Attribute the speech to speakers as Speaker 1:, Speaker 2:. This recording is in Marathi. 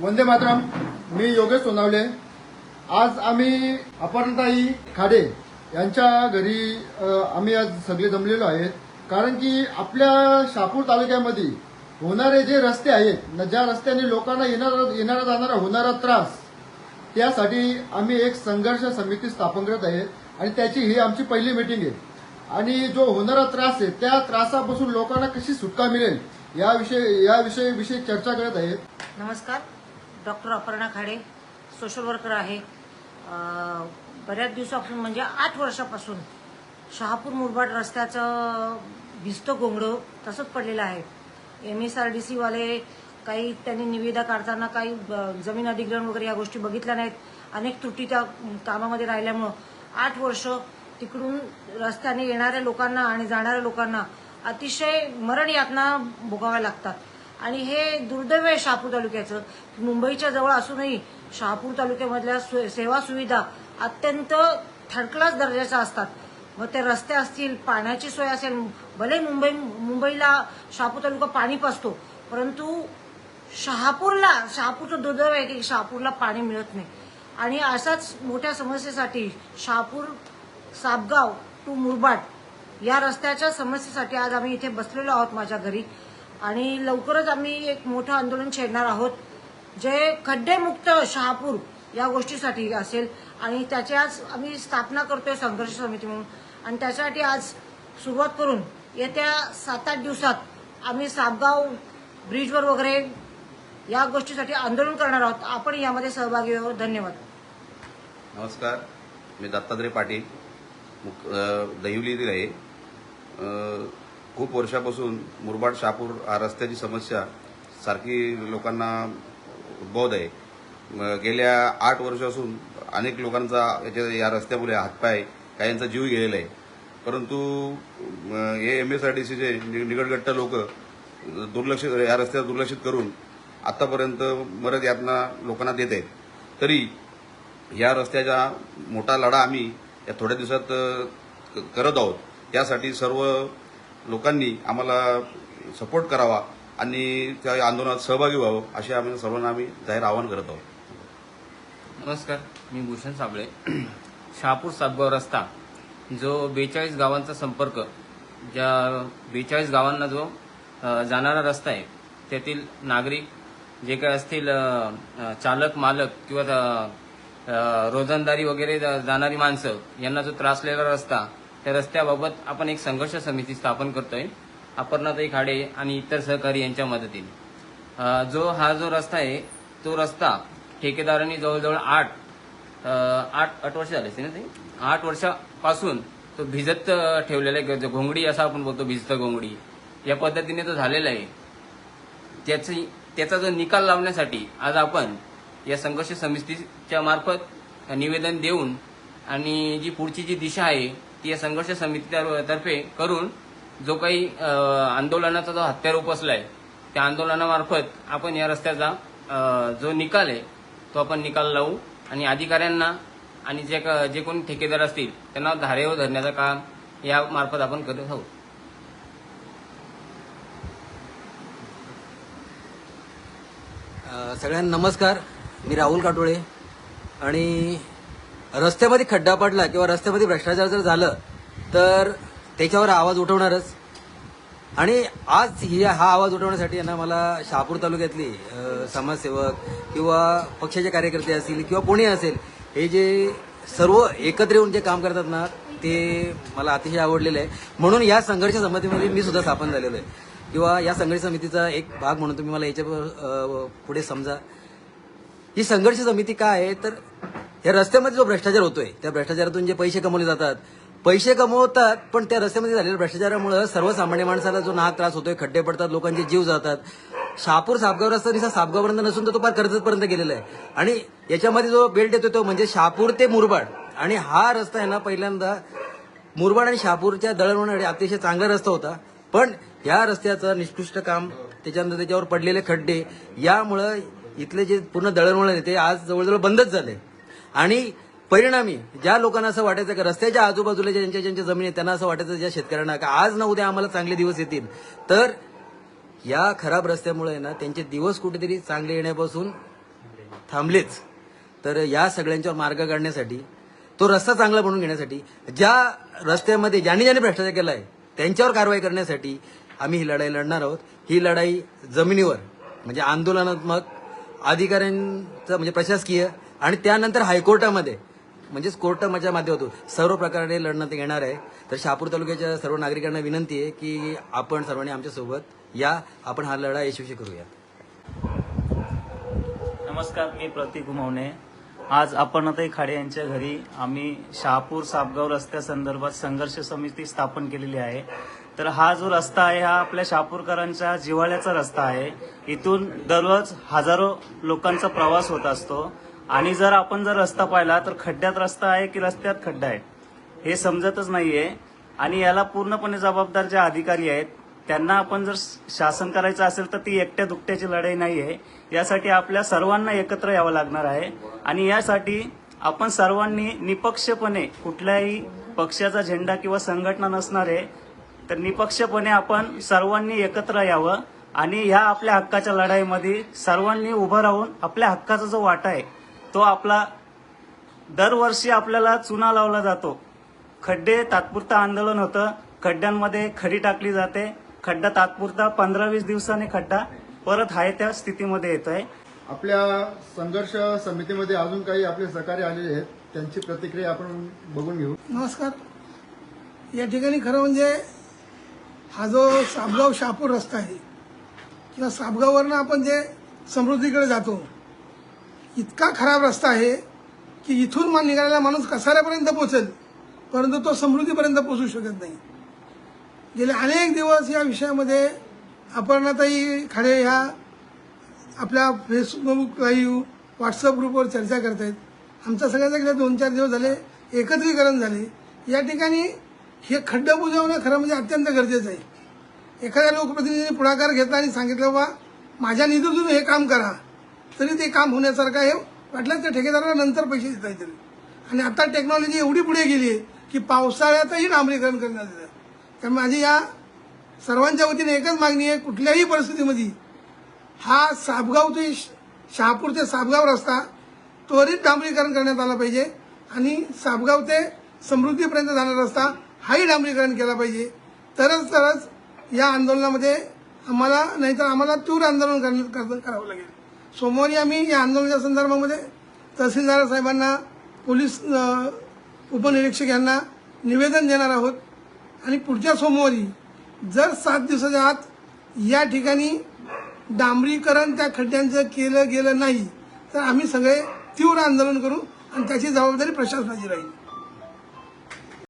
Speaker 1: वंदे मातरम मी योगेश सोनावले. आज आम्ही अपर्णताई खाडे यांच्या घरी आम्ही आज सगळे जमलेलो आहेत. कारण की आपल्या शापूर तालुक्यामध्ये होणारे जे रस्ते आहेत न ज्या रस्त्याने लोकांना येणारा येणारा जाणारा होणारा त्रास त्यासाठी आम्ही एक संघर्ष समिती स्थापन करत आहे आणि त्याची ही आमची पहिली मीटिंग आहे. आणि जो होणारा त्रास आहे त्या त्रासापासून लोकांना कशी सुटका मिळेल याविषयी याविषयी विषयी चर्चा करत आहेत.
Speaker 2: नमस्कार. Doctor Aparna Khade social worker आहे. बऱ्याच दिवसापासून म्हणजे आठ वर्षापासून शहापूर मुरबाड रस्त्याचं भिस्त गोंगडं तसंच पडलेलं आहे. एम एस आर डी सीवाले काही त्यांनी निविदा काढताना काही जमीन अधिग्रहण वगैरे या गोष्टी बघितल्या नाहीत. अनेक त्रुटी त्या कामामध्ये राहिल्यामुळं आठ वर्ष तिकडून रस्त्याने येणाऱ्या लोकांना आणि जाणाऱ्या लोकांना अतिशय मरण यातना भोगाव्या लागतात. आणि हे दुर्दैव आहे शहापूर तालुक्याचं. मुंबईच्या जवळ असूनही शहापूर तालुक्यामधल्या सु- सेवा सुविधा अत्यंत थर्डक्लास दर्जाच्या असतात. मग ते रस्ते असतील पाण्याची सोय असेल भले मुंबई मुंबईला शहापूर तालुका पाणी पाचतो परंतु शहापूरला शहापूरचं दुर्दैव आहे की शहापूरला पाणी मिळत नाही. आणि अशाच मोठ्या समस्येसाठी शहापूर सापगाव टू मुरबाड या रस्त्याच्या समस्येसाठी आज आम्ही इथे बसलेलो आहोत माझ्या घरी. आणि लवकरच आम्ही एक मोठं आंदोलन छेडणार आहोत. जे खड्डेमुक्त शहापूर या गोष्टीसाठी असेल आणि त्याची आज आम्ही स्थापना करतोय संघर्ष समिती म्हणून. आणि त्याच्यासाठी आज सुरुवात करून येत्या सात आठ दिवसात आम्ही सापगाव ब्रिजवर वगैरे या गोष्टीसाठी आंदोलन करणार आहोत. आपण यामध्ये सहभागी आहोत. धन्यवाद.
Speaker 3: नमस्कार. मी दत्तात्रय पाटील मुक दहिवलीतील आहे. खूप वर्षापासून मुरबाड शहापूर हा रस्त्याची समस्या सारखी लोकांना उद्भवत आहे. गेल्या आठ वर्षापासून अनेक लोकांचा याच्या या रस्त्यामुळे हातपाय काहींचा जीव गेलेला आहे. परंतु हे एम एस आर टी सीचे निगडगट्ट लोक दुर्लक्ष या रस्त्यावर दुर्लक्षित करून आतापर्यंत मरत यातना लोकांना देत आहेत. तरी या रस्त्याचा मोठा लढा आम्ही या थोड्या दिवसात करत आहोत. त्यासाठी सर्व लोकांनी आम्हाला सपोर्ट करावा आणि त्या आंदोलनात सहभागी व्हावं असे आम्ही सर्वांना आम्ही जाहीर आवाहन करत आहोत.
Speaker 4: नमस्कार मी भूषण साबळे. शहापूर सातगाव रस्ता जो बेचाळीस गावांचा संपर्क ज्या बेचाळीस गावांना जो जाणारा रस्ता आहे त्यातील नागरिक जे काय असतील चालक मालक किंवा रोजंदारी वगैरे जा- जाणारी माणसं यांना जो त्रासलेला रस्ता त्या रस्त्याबाबत आपण एक संघर्ष समिती स्थापन करतोय. अपर्णाताई खाडे आणि इतर सहकारी यांच्या मदतीने. जो हा जो रस्ता आहे तो रस्ता ठेकेदारांनी जवळजवळ आठ आठ आठ वर्ष झाले असते ना ते? आठ वर्षापासून तो भिजत ठेवलेला आहे. जो घोंगडी असा आपण बोलतो भिजत घोंगडी. या पद्धतीने तो झालेला आहे. त्याची त्याचा जो निकाल लावण्यासाठी आज आपण या संघर्ष समितीच्या मार्फत निवेदन देऊन आणि जी पुढची जी दिशा आहे ती या संघर्ष समितीतर्फे करून जो काही आंदोलनाचा जो हत्यार उपसलाय त्या आंदोलनामार्फत आपण या रस्त्याचा जो निकाल आहे तो आपण निकाल लावू आणि अधिकाऱ्यांना आणि जे का- जे कोणी ठेकेदार असतील त्यांना धारेवर धरण्याचं काम या मार्फत आपण करत आहोत.
Speaker 5: सगळ्यांना नमस्कार. मी राहुल काटोळे आणि रस्त्यामध्ये खड्डा पडला किंवा रस्त्यामध्ये भ्रष्टाचार जर झालं तर त्याच्यावर आवाज उठवणारच. आणि आज ही हा आवाज उठवण्यासाठी ना मला शहापूर तालुक्यातली समाजसेवक किंवा पक्षाचे कार्यकर्ते असतील किंवा कोणी असेल हे जे सर्व एकत्र येऊन जे काम करतात ना ते मला अतिशय आवडलेलं आहे. म्हणून या संघर्ष समितीमध्ये मी सुद्धा स्थापन झालेलो आहे. किंवा या संघर्ष समितीचा एक भाग म्हणून तुम्ही मला याच्यापुढे समजा. ही संघर्ष समिती काय आहे तर या रस्त्यामध्ये जो भ्रष्टाचार होतोय त्या भ्रष्टाचारातून जे पैसे कमवले जातात पैसे कमवतात पण त्या रस्त्यामध्ये झालेल्या भ्रष्टाचारामुळे सर्वसामान्य माणसाला जो नाहक त्रास होतोय खड्डे पडतात लोकांचे जीव जातात. शहापूर सापगाव रस्ता निसा सापगावपर्यंत नसून तर तो फार कर्जतपर्यंत गेलेला आहे. आणि याच्यामध्ये जो बेल्ट येतो तो म्हणजे शहापूर ते मुरबाड. आणि हा रस्ता आहे ना पहिल्यांदा मुरबाड आणि शहापूरच्या दळणवळणासाठी अतिशय चांगला रस्ता होता. पण या रस्त्याचं निष्कृष्ट काम त्याच्यानंतर त्याच्यावर पडलेले खड्डे यामुळं इथले जे पूर्ण दळणवळण आहे ते आज जवळजवळ बंदच झाले. आणि परिणामी ज्या लोकांना असं वाटायचं का रस्त्याच्या आजूबाजूला ज्यांच्या ज्यांच्या जमिनी आहेत त्यांना असं वाटायचं ज्या शेतकऱ्यांना का आज ना उद्या आम्हाला चांगले दिवस येतील. तर या खराब रस्त्यामुळे ना त्यांचे दिवस कुठेतरी चांगले येण्यापासून थांबलेच. तर या सगळ्यांच्यावर मार्ग काढण्यासाठी तो रस्ता चांगला बनवून घेण्यासाठी ज्या रस्त्यामध्ये ज्यांनी ज्यांनी भ्रष्टाचार केला आहे त्यांच्यावर कारवाई करण्यासाठी आम्ही ही लढाई लढणार आहोत. ही लढाई जमिनीवर म्हणजे आंदोलनात्मक अधिकाऱ्यांचं म्हणजे प्रशासकीय आणि त्यानंतर हायकोर्टामध्ये म्हणजेच कोर्ट माझ्या माध्यमातून सर्व प्रकारे लढण्यात येणार आहे. तर शहापूर तालुक्याच्या सर्व नागरिकांना विनंती आहे की आपण सर्वांनी आमच्यासोबत या आपण हा लढा यशस्वी करूया
Speaker 6: नमस्कार मी प्रतीक घुमावणे आज अपर्णाताई खाडे यांच्या घरी आम्ही शहापूर सापगाव रस्त्यासंदर्भात संघर्ष समिती स्थापन केलेली आहे. तर हा जो रस्ता आहे हा आपल्या शहापूरकरांच्या जिव्हाळ्याचा रस्ता आहे. इथून दररोज हजारो लोकांचा प्रवास होत असतो. आणि जर आपण जर रस्ता पाहिला तर खड्ड्यात रस्ता आहे की रस्त्यात खड्डा आहे? हे समजतच नाहीये. आणि याला पूर्णपणे जबाबदार जे अधिकारी आहेत त्यांना आपण जर शासन करायचं असेल तर ती एकट्या दुकट्याची लढाई नाही आहे यासाठी आपल्या सर्वांना एकत्र यावं लागणार आहे. आणि यासाठी आपण सर्वांनी निपक्षपणे कुठल्याही पक्षाचा झेंडा किंवा संघटना नसणार आहे तर निपक्षपणे आपण सर्वांनी एकत्र यावं. आणि ह्या आपल्या हक्काच्या लढाईमध्ये सर्वांनी उभं राहून आपल्या हक्काचा जो वाटा आहे तो आपला दरवर्षी आपल्याला चुना लावला जातो. खड्डे तात्पुरतं आंदोलन होतं. खड्ड्यांमध्ये खडी टाकली जाते. खड्डा तात्पुरता पंधरा वीस दिवसांनी खड्डा परत आहे त्या स्थितीमध्ये येतोय.
Speaker 1: आपल्या संघर्ष समितीमध्ये अजून काही आपले सहकारी आलेले आहेत. त्यांची प्रतिक्रिया आपण बघून घेऊ.
Speaker 7: नमस्कार. या ठिकाणी खरं म्हणजे हा जो साबगाव शहापूर रस्ता आहे किंवा साबगाववरनं आपण जे समृद्धीकडे जातो इतका खराब रस्ता आहे की इथून मान निघालेला माणूस कसाऱ्यापर्यंत पोहोचेल परंतु तो समृद्धीपर्यंत पोहोचू शकत नाही. गेले अनेक दिवस या विषयामध्ये अपर्णाताई खडे ह्या आपल्या फेसबुक लाईव्ह व्हॉट्सअप ग्रुपवर चर्चा करत आहेत. आमच्या सगळ्याचं गेले दोन चार दिवस झाले एकत्रीकरण झाले. या ठिकाणी हे खड्डं बुजवणं खरं म्हणजे अत्यंत गरजेचं आहे. एखाद्या लोकप्रतिनिधीने पुढाकार घेतला आणि सांगितलं बा माझ्या निधीतून हे काम करा. तरी ते काम होण्यासारखं आहे. वाटलं त्या ठेकेदाराला नंतर पैसे देता येतील. आणि आता टेक्नॉलॉजी एवढी पुढे गेली आहे की पावसाळ्यातही डांबरीकरण करण्यात येतं. त्यामुळे माझी या सर्वांच्या वतीने एकच मागणी आहे कुठल्याही परिस्थितीमध्ये हा सापगाव ते श- शहापूर ते सापगाव रस्ता त्वरित डांबरीकरण करण्यात आला पाहिजे. आणि सापगाव ते समृद्धीपर्यंत जाणारा रस्ता हाही डांबरीकरण केला पाहिजे. तरच तरच या आंदोलनामध्ये आम्हाला नाहीतर आम्हाला तीव्र आंदोलन करावं लागेल. सोमवारी आम्ही या आंदोलनाच्या संदर्भामध्ये तहसीलदार साहेबांना पोलीस उपनिरीक्षक यांना निवेदन देणार आहोत. आणि पुढच्या सोमवारी जर सात दिवसाच्या आत या ठिकाणी डांबरीकरण त्या खड्ड्यांचं केलं गेलं नाही तर आम्ही सगळे तीव्र आंदोलन करू आणि त्याची जबाबदारी प्रशासनाची राहील.